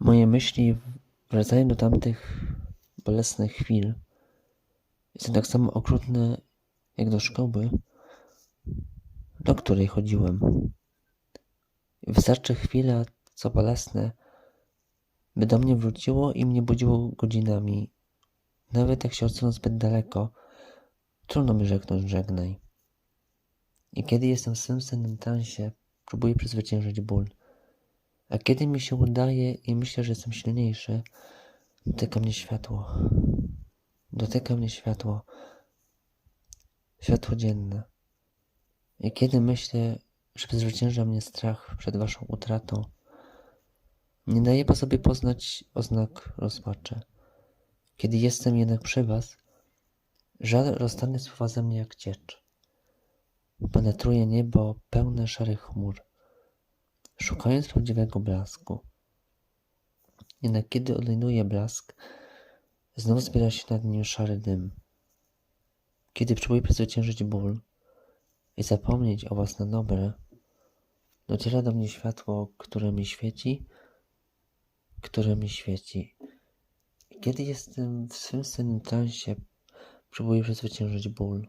Moje myśli wracają do tamtych bolesnych chwil. Jestem tak samo okrutny jak do szkoły, do której chodziłem. Wystarczy chwila, co bolesne, by do mnie wróciło i mnie budziło godzinami. Nawet jak się odsunę zbyt daleko, trudno mi rzeknąć żegnaj. I kiedy jestem w swym sennym transie, próbuję przezwyciężyć ból. A kiedy mi się udaje i myślę, że jestem silniejszy, dotyka mnie światło. Dotyka mnie światło. Światło dzienne. I kiedy myślę, że przezwycięża mnie strach przed waszą utratą, nie daję po sobie poznać oznak rozpaczy. Kiedy jestem jednak przy was, żal roztanie słowa ze mnie jak ciecz. Penetruje niebo pełne szarych chmur, szukając prawdziwego blasku. Jednak kiedy odnajduje blask, znów zbiera się nad nim szary dym. Kiedy próbuję przezwyciężyć ból i zapomnieć o was na dobre, dociera do mnie światło, które mi świeci, które mi świeci. I kiedy jestem w swym sennym transie, próbuję przezwyciężyć ból.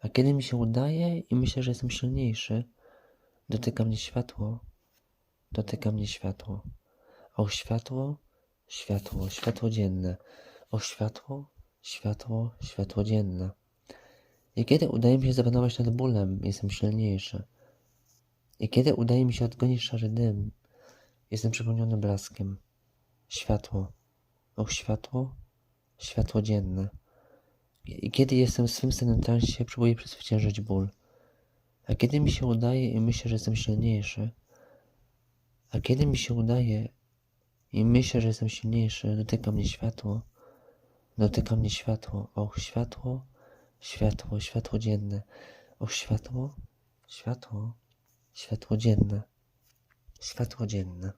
A kiedy mi się udaje i myślę, że jestem silniejszy, dotyka mnie światło, dotyka mnie światło. O światło, światło, światło dzienne. O światło, światło, światło dzienne. I kiedy udaje mi się zapanować nad bólem, jestem silniejszy. I kiedy udaje mi się odgonić szary dym, jestem przypomniony blaskiem. Światło. O światło, światło dzienne. I kiedy jestem w swym sennym transie, próbuję przezwyciężyć ból. A kiedy mi się udaje i myślę, że jestem silniejszy, a kiedy mi się udaje i myślę, że jestem silniejszy, dotyka mnie światło, dotyka mnie światło, och światło, światło, światło dzienne, och światło, światło, światło dzienne, światło dzienne.